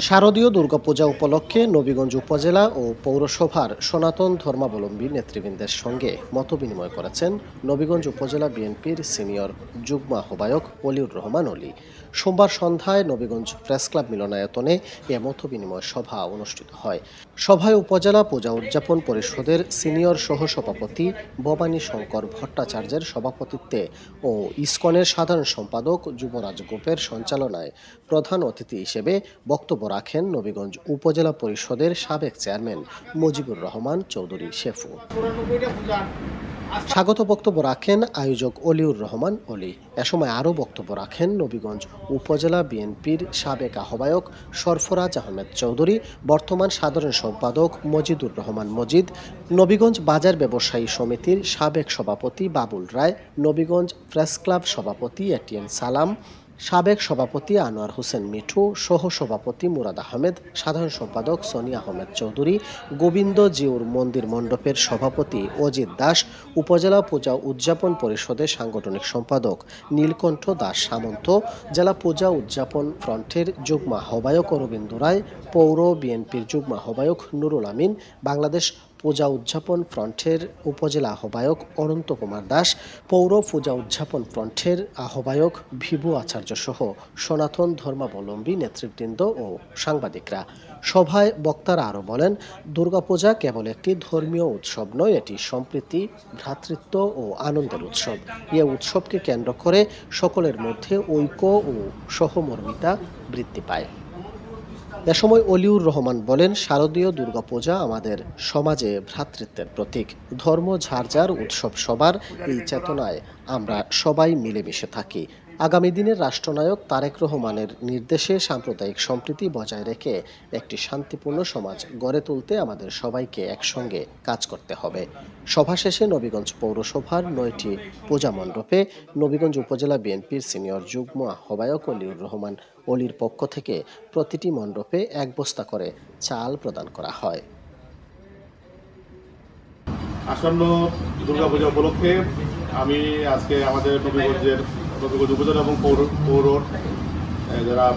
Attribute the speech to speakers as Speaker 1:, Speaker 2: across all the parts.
Speaker 1: শারদীয় দুর্গাপূজা উপলক্ষে নবীগঞ্জ উপজেলা ও পৌরসভার সনাতন ধর্মাবলম্বী নেতৃবৃন্দের সঙ্গে মতবিনিময় করেছেন নবীগঞ্জ উপজেলা বিএনপির সিনিয়র যুগ্ম আহ্বায়ক অলিউর রহমান অলি। সোমবার সন্ধ্যায় নবীগঞ্জ প্রেস ক্লাব মিলনায়তনে এ মতবিনিময় সভা অনুষ্ঠিত হয়। সভায় উপজেলা পূজা উদযাপন পরিষদের সিনিয়র সহসভাপতি ভবানী শঙ্কর ভট্টাচার্যের সভাপতিত্বে ও ইসকনের সাধারণ সম্পাদক যুবরাজ গোপের সঞ্চালনায় প্রধান অতিথি হিসেবে বক্তব্য রাখেন নবীগঞ্জ উপজেলা পরিষদের সাবেক চেয়ারম্যান মুজিবুর রহমান চৌধুরী শেফু। স্বাগত বক্তব্য রাখেন আয়োজক অলিউর রহমান অলি। এ সময় আরও বক্তব্য রাখেন নবীগঞ্জ উপজেলা বিএনপির সাবেক আহ্বায়ক সরফরাজ আহমেদ চৌধুরী, বর্তমান সাধারণ সম্পাদক মজিদুর রহমান মজিদ, নবীগঞ্জ বাজার ব্যবসায়ী সমিতির সাবেক সভাপতি বাবুল রায়, নবীগঞ্জ প্রেস ক্লাব সভাপতি এটিএম সালাম সাবেক সভাপতি আনোয়ার হোসেন মিঠু সহ সভাপতি মুরাদ আহমেদ, সাধারণ সম্পাদক সনি আহমেদ চৌধুরী, গোবিন্দ জিউর মন্দির মণ্ডপের সভাপতি অজিত দাস, উপজেলা পূজা উদযাপন পরিষদের সাংগঠনিক সম্পাদক নীলকণ্ঠ দাস সামন্ত, জেলা পূজা উদযাপন ফ্রন্টের যুগ্ম আহ্বায়ক অরবিন্দ রায়, পৌর বিএনপির যুগ্ম আহ্বায়ক নুরুল আমিন, বাংলাদেশ পূজা উদযাপন ফ্রন্টের উপজেলা আহ্বায়ক অনন্ত কুমার দাস, পৌর পূজা উদযাপন ফ্রন্টের আহ্বায়ক ভিভু আচার্য সহ সনাতন ধর্মাবলম্বী নেতৃবৃন্দ ও সাংবাদিকরা। সভায় বক্তারা আরও বলেন, দুর্গাপূজা কেবল একটি ধর্মীয় উৎসব নয়, এটি সম্প্রীতি, ভ্রাতৃত্ব ও আনন্দের উৎসব। এ উৎসবকে কেন্দ্র করে সকলের মধ্যে ঐক্য ও সহমর্মিতা বৃদ্ধি পায়। এ সময় অলিউর রহমান বলেন, শারদীয় দুর্গাপূজা আমাদের সমাজে ভ্রাতৃত্বের প্রতীক। ধর্ম ঝাড় উৎসব সবার, এই চেতনায় আমরা সবাই মিলেমিশে থাকি। আগামী দিনের রাষ্ট্রনায়ক তারেক রহমানের নির্দেশে সাম্প্রদায়িক সম্প্রীতি বজায় রেখে একটি শান্তিপূর্ণ সমাজ গড়ে তুলতে আমাদের সবাইকে একসঙ্গে কাজ করতে হবে। সভা শেষে নবীগঞ্জ পৌরসভার নয়টি পূজা মণ্ডপে নবীগঞ্জ উপজেলা বিএনপির সিনিয়র যুগ্ম আহ্বায়ক অলিউর রহমান অলির পক্ষ থেকে প্রতিটি মণ্ডপে এক বস্তা করে চাল প্রদান করা হয়।
Speaker 2: আসন্ন দুর্গাপূজা উপলক্ষে আমি আজকে আমাদের নবীগঞ্জের নবীগঞ্জ উপজেলা এবং পৌর পৌর যারা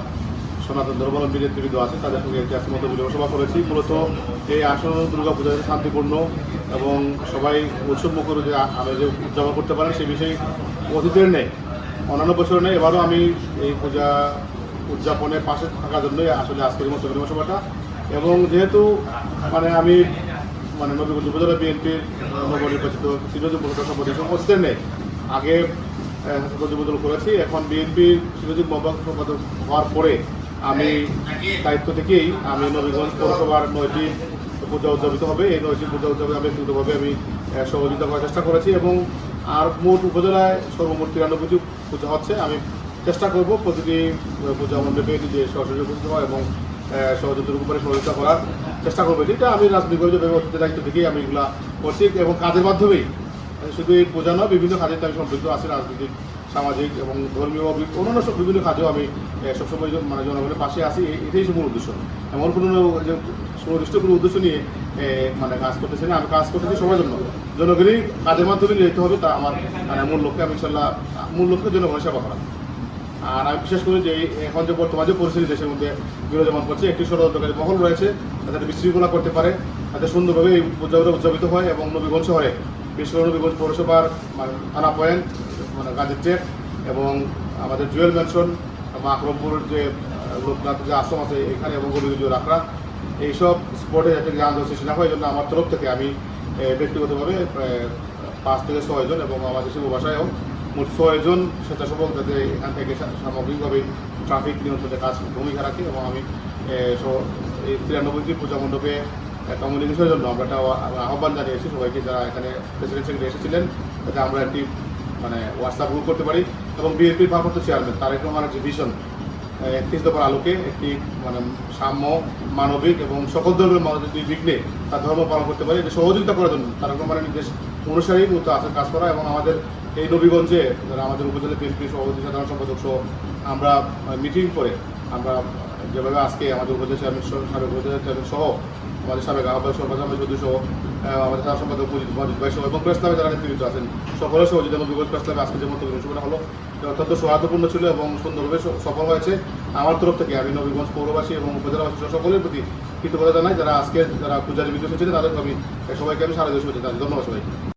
Speaker 2: সনাতন ধর্মাবলম্বী নেতৃবৃন্দ আছে, তাদের সঙ্গে একটি আজকের মতো বিজয় সভা করেছি। মূলত এই আসন্ন দুর্গাপূজা শান্তিপূর্ণ এবং সবাই উৎসব মুখর যে আ- আমরা যে উদযাপন করতে পারেন, সেই বিষয়ে অতীতের নেই, অন্যান্য বছর নেই। এবারও আমি এই পূজা উদযাপনের পাশে থাকার জন্যই আসলে আজকের মতো সভাটা। এবং যেহেতু মানে আমি মানে নবীগঞ্জ উপজেলা বিএনপির নবনির্বাচিত সিরোজ উপজেলা সম্পাদক উপস্থিত নেই। আগে প্রতিবেদন করেছি। এখন বিএনপির সম্পাদক হওয়ার পরে আমি দায়িত্ব থেকেই আমি নবীগঞ্জ পৌরসভার নয়টি পূজা উদযাপিত হবে। এই নয়টি পূজা উদযাপন আমি দ্রুতভাবে আমি সহযোগিতা করার চেষ্টা করেছি এবং আর মোট উপজেলায় সর্বমোট তিরানব্বইটি পূজা হচ্ছে। আমি চেষ্টা করব প্রতিটি পূজা মণ্ডপে নিজে সহযোগী উপস্থিত হওয়া এবং সহযোগিতার উপরে সহযোগিতা করার চেষ্টা করব। এটা আমি রাজনীতি দায়িত্ব থেকেই আমি এগুলা করছি এবং কাজের মাধ্যমেই শুধু এই পূজা নয়, বিভিন্ন কাজে আমি সম্পৃক্ত আছি, রাজনৈতিক, সামাজিক এবং ধর্মীয় অন্যান্য সব বিভিন্ন কাজেও আমি সবসময় মানে জনগণের পাশে আসি এটাই মূল উদ্দেশ্য। এমন কোনো সুনির্দিষ্ট কোনো উদ্দেশ্য নিয়ে মানে কাজ করতেছি না, আমি কাজ করতেছি সবার জন্য। জনগণই কাজের মাধ্যমে যেতে হবে, তা আমার মানে মূল লক্ষ্যে, আমি ইনশাল্লাহ, মূল লক্ষ্যে জনগণের সেবা করা। আর আমি বিশেষ করে যে, এখন যে বর্তমান যে পরিস্থিতি, দেশের মধ্যে বিরাজমান করছে, একটি ষড়যন্ত্রকারী মহল রয়েছে তাদের বিশৃঙ্খলা করতে পারে তাদের সুন্দরভাবে এই উদযাপিত হয় এবং নবীগঞ্জ শহরে বিশেষ করে পৌরসভার মানে থানা পয়েন্ট মানে গাজের চেক এবং আমাদের জুয়েল ম্যানশন এবং আকরমপুর যে লোকনাথ যে আশ্রম আছে এখানে এবং গোবিন্দ রাখরা এইসব স্পটে যাতে যানজট সৃষ্টি না হয় এই জন্য আমার তরফ থেকে আমি ব্যক্তিগতভাবে পাঁচ থেকে ছয়জন এবং আমাদের শিল্প ভাষায়ও মোট ছয়জন স্বেচ্ছাসেবক যাতে এখান থেকে সামগ্রিকভাবে ট্রাফিক নিয়ন্ত্রণে কাজ, ভূমিকা রাখি এবং আমি এই তিরানব্বইটি পূজা মণ্ডপে কমিউনিকেশনের জন্য আমরা একটা আহ্বা- আহ্বান জানিয়েছি সবাইকে যারা এখানে প্রেসিডেন্ট সেক্রেটারি এসেছিলেন, যাতে আমরা একটি মানে হোয়াটসঅ্যাপ গ্রুপ করতে পারি এবং বিএনপির ভারপ্রাপ্ত চেয়ারম্যান তারেক রহমানের যে ভিশন একত্রিশ দফার আলোকে একটি মানে সাম্য, মানবিক এবং সকল ধর্মের মানুষ যদি বিঘ্নে তার ধর্ম পালন করতে পারে, এটা সহযোগিতা করার জন্য তারেক রহমানের নির্দেশ অনুসারেই মূলত আছে কাজ করা এবং আমাদের এই নবীগঞ্জে যারা আমাদের উপজেলা বিএনপি সভাপতি, সাধারণ সম্পাদক সহ আমরা মিটিং করে আমরা যেভাবে আজকে আমাদের উপজেলা চেয়ারম্যান সাবেক উপজেলা চেয়ারম্যান সহ আমাদের সাবেক আহ্বায়ক সহ আহ, আমাদের সাধারণ সম্পাদক মজিদ এবং প্রেস ক্লাবে যারা নেতৃত্ব আছেন সকলের সহযোগিতা এবং বিগত ক্লাবে আজকে যে মতো অনুষ্ঠানটা হলো অত্যন্ত সৌহার্দ্যপূর্ণ ছিল এবং সুন্দরভাবে সফল হয়েছে আমার তরফ থেকে আমি নবীগঞ্জ পৌরবাসী এবং উপজেলাবাসী সকলের প্রতি কৃতজ্ঞতা জানাই যারা আজকে যারা পূজারী বিদ্যুৎ এসেছিলেন তাদেরকে আমি সবাইকে আমি সারা দেশ ধন্যবাদ সবাইকে